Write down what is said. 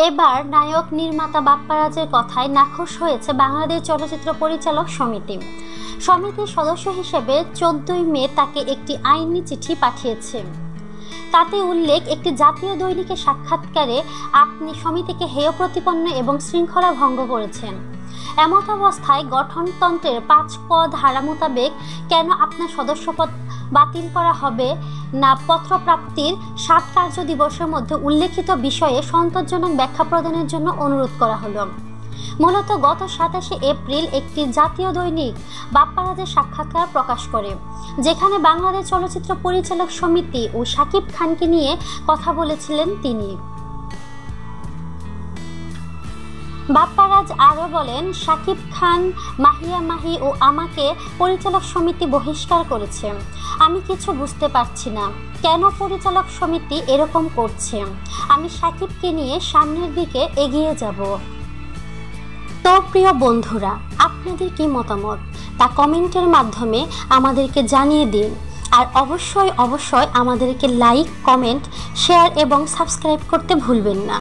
এবার নায়ক নির্মাতা বাপ্পারাজের কথায় নাখোশ হয়েছে বাংলাদেশ চলচ্চিত্র পরিচালক সমিতি। সমিতির সদস্য হিসেবে চোদ্দই মে তাকে একটি আইনি চিঠি পাঠিয়েছে। তাতে উল্লেখ, একটি জাতীয় দৈনিকের সাক্ষাৎকারে আপনি সমিতিকে হেয় প্রতিপন্ন এবং শৃঙ্খলা ভঙ্গ করেছেন। এমত অবস্থায় গঠনতন্ত্রের পাঁচ ক ধারা মোতাবেক কেন আপনার সদস্যপদ বাতিল করা হবে না? পত্রপ্রাপ্তির সাত কার্য দিবসের মধ্যে উল্লেখিত বিষয়ে সন্তোষজনক ব্যাখ্যা প্রদানের জন্য অনুরোধ করা হলো। মূলত গত সাতাশে এপ্রিল একটি জাতীয় দৈনিক বাপ্পারাজের সাক্ষাৎকার প্রকাশ করে, যেখানে বাংলাদেশ চলচ্চিত্র পরিচালক সমিতি ও সাকিব খানকে নিয়ে কথা বলেছিলেন তিনি। বাপ্পারাজ আরও বলেন শাকিব খান, মাহিয়া মাহি ও আমাকে পরিচালক সমিতি বহিষ্কার করেছে। আমি কিছু বুঝতে পারছি না, কেন পরিচালক সমিতি এরকম করছে? আমি সাকিবকে নিয়ে সামনের দিকে এগিয়ে যাব। তো প্রিয় বন্ধুরা, আপনাদের কি মতামত? তা কমেন্টের মাধ্যমে আমাদেরকে জানিয়ে দিন। আর অবশ্যই অবশ্যই আমাদেরকে লাইক, কমেন্ট, শেয়ার এবং সাবস্ক্রাইব করতে ভুলবেন না।